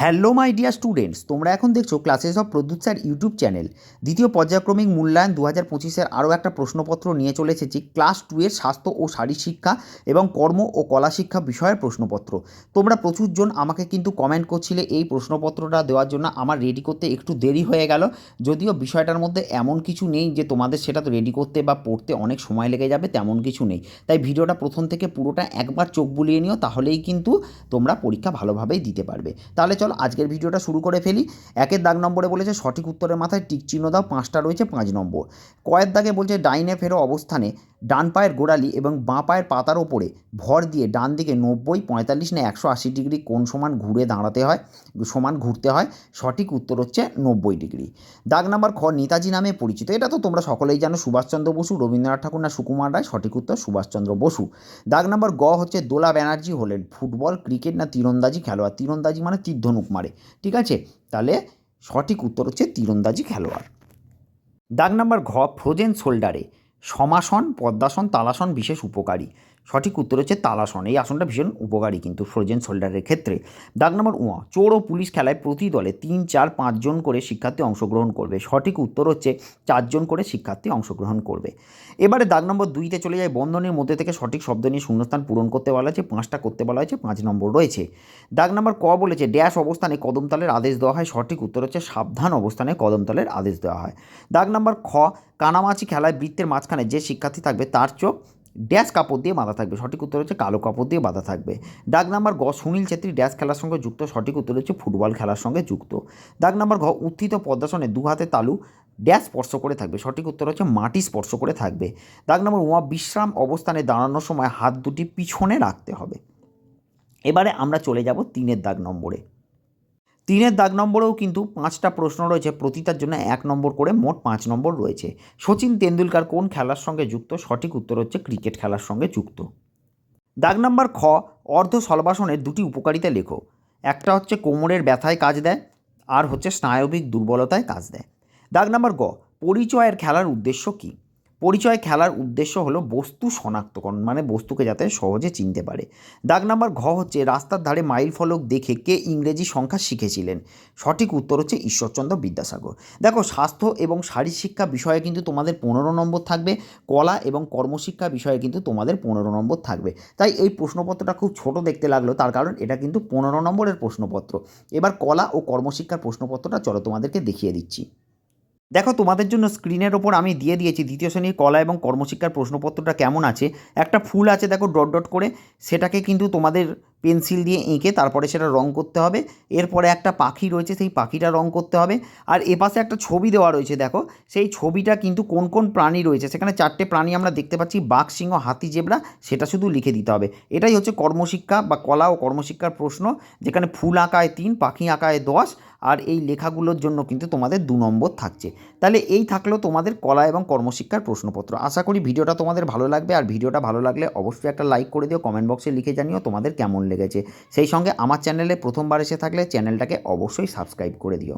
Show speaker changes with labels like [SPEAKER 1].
[SPEAKER 1] Hello my dear students তোমরা এখন দেখছ classes of Pradyut sir YouTube channel দ্বিতীয় পর্যায়ক্রমিক মূল্যায়ন দু হাজার পঁচিশের আরও একটা প্রশ্নপত্র নিয়ে চলে এসেছি ক্লাস টু এর স্বাস্থ্য ও শিক্ষা এবং কর্ম ও কলা শিক্ষা বিষয়ের প্রশ্নপত্র। তোমরা প্রচুরজন আমাকে কিন্তু কমেন্ট করছিলে এই প্রশ্নপত্রটা দেওয়ার জন্য, আমার রেডি করতে একটু দেরি হয়ে গেল। যদিও বিষয়টার মধ্যে এমন কিছু নেই যে তোমাদের সেটা তো রেডি করতে বা পড়তে অনেক সময় লেগে যাবে, তেমন কিছু নেই। তাই ভিডিওটা প্রথম থেকে পুরোটা একবার চোখ বুলিয়ে নিও, তাহলেই কিন্তু তোমরা পরীক্ষা ভালোভাবেই দিতে পারবে। তাহলে চলো আজকের ভিডিওটা শুরু করে ফেলি। একের দাগ নম্বরে বলেছে, সঠিক উত্তরের মাথায় টিক চিহ্ন দাও, পাঁচটা রয়েছে, পাঁচ নম্বর। কয়ের দাগে বলছে, ডাইনে ফেরো অবস্থানে, ডান পায়ের গোড়ালি এবং বাঁ পায়ের পাতার ওপরে ভর দিয়ে ডান দিকে নব্বই, পঁয়তাল্লিশ না একশো আশি ডিগ্রি কোন সমান ঘুরে দাঁড়াতে হয়, সমান ঘুরতে হয়। সঠিক উত্তর হচ্ছে নব্বই ডিগ্রি। দাগ নাম্বার খ, নেতাজি নামে পরিচিত। এটা তো তোমরা সকলেই জানো, সুভাষচন্দ্র বসু, রবীন্দ্রনাথ ঠাকুর না সুকুমার রায়, সঠিক উত্তর সুভাষচন্দ্র বসু। দাগ নাম্বার গ হচ্ছে দোলা ব্যানার্জি হলেন ফুটবল, ক্রিকেট না তীরন্দাজি খেলোয়াড়? তীরন্দাজি মানে তীর ধনুক মারে, ঠিক আছে? তাহলে সঠিক উত্তর হচ্ছে তীরন্দাজি খেলোয়াড়। দাগ নাম্বার ঘ, ফ্রোজেন শোল্ডারে। সমাসন, পদ্মাসন, তালাসন বিশেষ উপকারী। সঠিক উত্তর হচ্ছে তালাসন। এই আসনটা ভীষণ উপকারী কিন্তু ফ্রোজেন শোল্ডারের ক্ষেত্রে। দাগ নম্বর উয়া চোর ও পুলিশ খেলায় প্রতি দলে তিন, চার পাঁচজন করে শিক্ষার্থী অংশগ্রহণ করবে। সঠিক উত্তর হচ্ছে চারজন করে শিক্ষার্থী অংশগ্রহণ করবে। এবারে দাগ নম্বর দুইতে চলে যায় বন্ধনের মধ্যে থেকে সঠিক শব্দ নিয়ে শূন্যস্থান পূরণ করতে বলা হয়েছে, পাঁচটা করতে বলা হয়েছে, পাঁচ নম্বর রয়েছে। দাগ নম্বর ক বলেছে, ড্যাশ অবস্থানে কদমতালের আদেশ দেওয়া হয়, সঠিক উত্তর হচ্ছে সাবধান অবস্থানে কদমতালের আদেশ দেওয়া হয়। দাগ নম্বর খ, কানামাছি খেলায় বৃত্তের মাঝখানে যে শিক্ষার্থী থাকবে তার চোখ ড্যাশ কাপড় দিয়ে বাঁধা থাকবে। সঠিক উত্তর হচ্ছে কালো কাপড় দিয়ে বাঁধা থাকবে। দাগ নাম্বার গ সুনীল ছেত্রী ড্যাশ খেলার সঙ্গে যুক্ত। সঠিক উত্তর হচ্ছে ফুটবল খেলার সঙ্গে যুক্ত। দাগ নাম্বার ঘ, উত্থিত পদ্মাসনে দু হাতে তালু ড্যাশ স্পর্শ করে থাকবে। সঠিক উত্তর হচ্ছে মাটি স্পর্শ করে থাকবে। দাগ নম্বর ওয়া বিশ্রাম অবস্থানে দাঁড়ানোর সময় হাত দুটি পিছনে রাখতে হবে। এবারে আমরা চলে যাব তিনের দাগ নম্বরে। তিনের দাগ নম্বরেও কিন্তু পাঁচটা প্রশ্ন রয়েছে। প্রতিটার জন্য এক নম্বর করে মোট পাঁচ নম্বর রয়েছে। সচিন তেন্ডুলকার কোন খেলার সঙ্গে যুক্ত? সঠিক উত্তর হচ্ছে ক্রিকেট খেলার সঙ্গে যুক্ত। দাগ নম্বর খ, অর্ধ সলবাসনের দুটি উপকারিতা লেখো। একটা হচ্ছে কোমরের ব্যথায় কাজ দেয়, আর হচ্ছে স্নায়বিক দুর্বলতায় কাজ দেয়। দাগ নম্বর গ, পরিচয়ের খেলার উদ্দেশ্য কী? পরিচয় খেলার উদ্দেশ্য হলো বস্তু শনাক্তকরণ মানে বস্তুকে যাতে সহজে চিনতে পারে। দাগ নাম্বার ঘ হচ্ছে রাস্তার ধারে মাইল ফলক দেখে কে ইংরেজি সংখ্যা শিখেছিলেন। সঠিক উত্তর হচ্ছে ঈশ্বরচন্দ্র বিদ্যাসাগর। দেখো, স্বাস্থ্য এবং শারীর শিক্ষা বিষয়ে কিন্তু তোমাদের পনেরো নম্বর থাকবে, কলা এবং কর্মশিক্ষা বিষয়ে কিন্তু তোমাদের পনেরো নম্বর থাকবে। তাই এই প্রশ্নপত্রটা খুব ছোট দেখতে লাগল, তার কারণ এটা কিন্তু পনেরো নম্বরের প্রশ্নপত্র। এবার কলা ও কর্মশিক্ষার প্রশ্নপত্রটা চলো তোমাদেরকে দেখিয়ে দিচ্ছি। দেখো, তোমাদের জন্য স্ক্রিনের ওপর আমি দিয়ে দিয়েছি দ্বিতীয় শ্রেণির কলা এবং কর্মশিক্ষার প্রশ্নপত্রটা কেমন আছে? একটা ফুল আছে দেখো, ডট ডট করে। সেটাকে কিন্তু তোমাদের পেন্সিল দিয়ে এঁকে তারপরে সেটা রং করতে হবে। এরপরে একটা পাখি রয়েছে, সেই পাখিটা রং করতে হবে। আর এপাশে একটা ছবি দেওয়া রয়েছে, দেখো। সেই ছবিটা কিন্তু কোন কোন প্রাণী রয়েছে? সেখানে চারটে প্রাণী আমরা দেখতে পাচ্ছি, বাঘ, সিংহ, হাতি, জেবরা। সেটা শুধু লিখে দিতে হবে। এটাই হচ্ছে কর্মশিক্ষা বা কলা ও কর্মশিক্ষার প্রশ্ন, যেখানে ফুল আঁকায় তিন, পাখি আঁকায় দশ। আর এই লেখাগুলোর জন্য কিন্তু তোমাদের দু নম্বর থাকছে। তাহলে এই থাকল তোমাদের কলা এবং কর্মশিক্ষার প্রশ্নপত্র। আশা করি ভিডিওটা তোমাদের ভালো লাগবে। আর ভিডিওটা ভালো লাগলে অবশ্যই একটা লাইক করে দিও, কমেন্ট বক্সে লিখে জানিও তোমাদের কেমন লেগেছে। সেই সঙ্গে আমার চ্যানেলে প্রথমবার এসে থাকলে চ্যানেলটাকে অবশ্যই সাবস্ক্রাইব করে দিও।